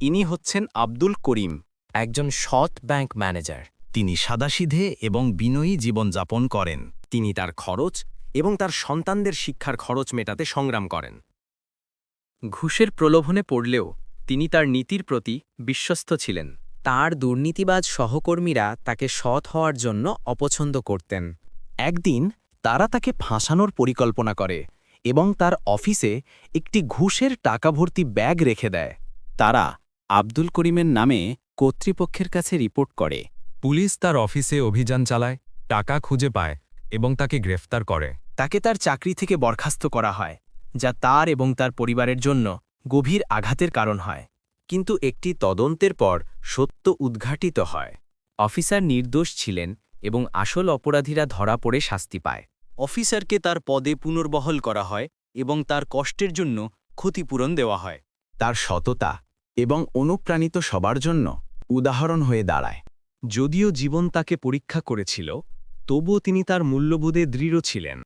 ইনি হচ্ছেন আব্দুল করিম একজন সৎ ব্যাংক ম্যানেজার। তিনি সাদাসিধে এবং বিনয়ী জীবনযাপন করেন। তিনি তার খরচ এবং তার সন্তানদের শিক্ষার খরচ মেটাতে সংগ্রাম করেন। ঘুষের প্রলোভনে পড়লেও তিনি তার নীতির প্রতি বিশ্বস্ত ছিলেন। তার দুর্নীতিবাজ সহকর্মীরা তাকে সৎ হওয়ার জন্য অপছন্দ করতেন। একদিন তারা তাকে ফাঁসানোর পরিকল্পনা করে এবং তার অফিসে একটি ঘুষের টাকা ভর্তি ব্যাগ রেখে দেয়। তারা আব্দুল করিমের নামে কর্তৃপক্ষের কাছে রিপোর্ট করে। পুলিশ তার অফিসে অভিযান চালায় টাকা খুঁজে পায় এবং তাকে গ্রেফতার করে। তাকে তার চাকরি থেকে বরখাস্ত করা হয় যা তার এবং তার পরিবারের জন্য গভীর আঘাতের কারণ হয়। কিন্তু একটি তদন্তের পর সত্য উদ্ঘাটিত হয়। অফিসার নির্দোষ ছিলেন এবং আসল অপরাধীরা ধরা পড়ে শাস্তি পায়। অফিসারকে তার পদে পুনর্বহল করা হয় এবং তার কষ্টের জন্য ক্ষতিপূরণ দেওয়া হয়। তার সততা এবং অনুপ্রাণিত সবার জন্য উদাহরণ হয়ে দাঁড়ায়। যদিও জীবন তাকে পরীক্ষা করেছিল, তবুও তিনি তার মূল্যবোধে দৃঢ় ছিলেন।